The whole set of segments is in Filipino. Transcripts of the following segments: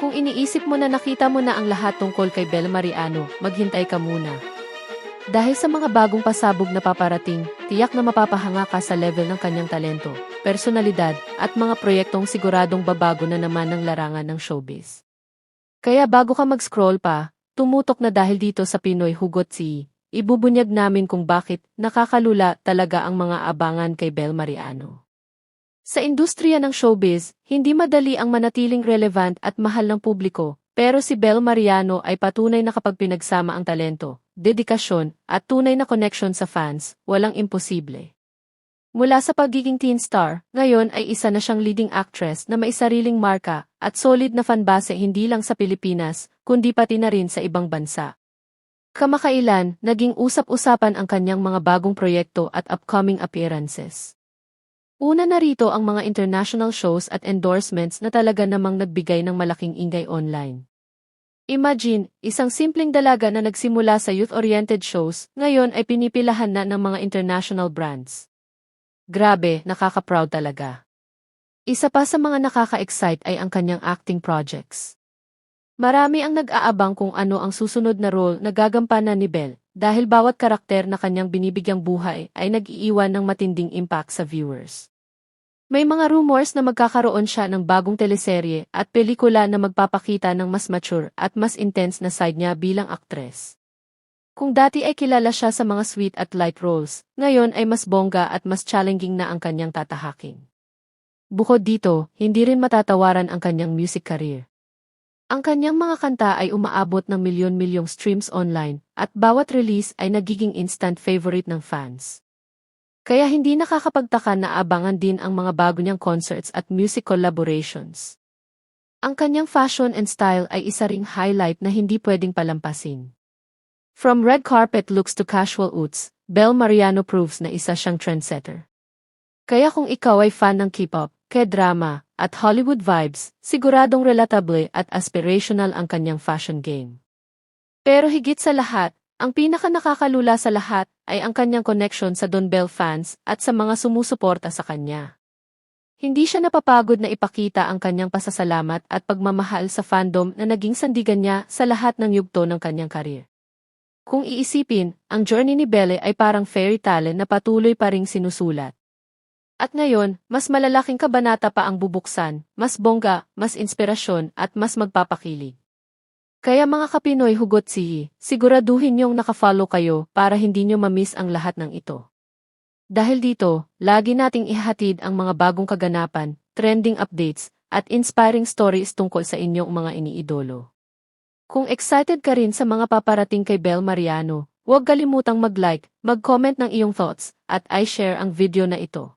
Kung iniisip mo na nakita mo na ang lahat tungkol kay Bel Mariano, maghintay ka muna. Dahil sa mga bagong pasabog na paparating, tiyak na mapapahanga ka sa level ng kanyang talento, personalidad, at mga proyektong siguradong babago na naman ng larangan ng showbiz. Kaya bago ka mag-scroll pa, tumutok na dahil dito sa Pinoy Hugot Si, ibubunyag namin kung bakit nakakalula talaga ang mga abangan kay Bel Mariano. Sa industriya ng showbiz, hindi madali ang manatiling relevant at mahal ng publiko, pero si Bel Mariano ay patunay na kapag pinagsama ang talento, dedikasyon, at tunay na connection sa fans, walang imposible. Mula sa pagiging teen star, ngayon ay isa na siyang leading actress na may sariling marka at solid na fanbase hindi lang sa Pilipinas, kundi pati na rin sa ibang bansa. Kamakailan, naging usap-usapan ang kanyang mga bagong proyekto at upcoming appearances. Una na rito ang mga international shows at endorsements na talaga namang nagbigay ng malaking ingay online. Imagine, isang simpleng dalaga na nagsimula sa youth-oriented shows, ngayon ay pinipilahan na ng mga international brands. Grabe, nakaka-proud talaga. Isa pa sa mga nakaka-excite ay ang kanyang acting projects. Marami ang nag-aabang kung ano ang susunod na role na gagampanan ni Belle, dahil bawat karakter na kanyang binibigyang buhay ay nag-iiwan ng matinding impact sa viewers. May mga rumors na magkakaroon siya ng bagong teleserye at pelikula na magpapakita ng mas mature at mas intense na side niya bilang aktres. Kung dati ay kilala siya sa mga sweet at light roles, ngayon ay mas bongga at mas challenging na ang kanyang tatahakin. Bukod dito, hindi rin matatawaran ang kanyang music career. Ang kanyang mga kanta ay umaabot ng milyon-milyong streams online at bawat release ay nagiging instant favorite ng fans. Kaya hindi nakakapagtaka na abangan din ang mga bago niyang concerts at music collaborations. Ang kanyang fashion and style ay isa ring highlight na hindi pwedeng palampasin. From red carpet looks to casual oots, Bel Mariano proves na isa siyang trendsetter. Kaya kung ikaw ay fan ng K-pop, K-drama, at Hollywood vibes, siguradong relatable at aspirational ang kanyang fashion game. Pero higit sa lahat, ang pinaka nakakalula sa lahat ay ang kanyang connection sa Don Bell fans at sa mga sumusuporta sa kanya. Hindi siya napapagod na ipakita ang kanyang pasasalamat at pagmamahal sa fandom na naging sandigan niya sa lahat ng yugto ng kanyang karir. Kung iisipin, ang journey ni Belle ay parang fairy tale na patuloy pa ring sinusulat. At ngayon, mas malalaking kabanata pa ang bubuksan, mas bongga, mas inspirasyon at mas magpapakilig. Kaya mga kapinoy hugot sihi, siguraduhin niyong nakafollow kayo para hindi niyo mamiss ang lahat ng ito. Dahil dito, lagi nating ihatid ang mga bagong kaganapan, trending updates, at inspiring stories tungkol sa inyong mga iniidolo. Kung excited ka rin sa mga paparating kay Bel Mariano, huwag kalimutang mag-like, mag-comment ng iyong thoughts, at i-share ang video na ito.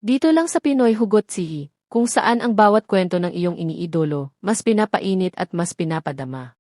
Dito lang sa Pinoy Hugot Sihi, kung saan ang bawat kwento ng iyong iniidolo, mas pinapainit at mas pinapadama.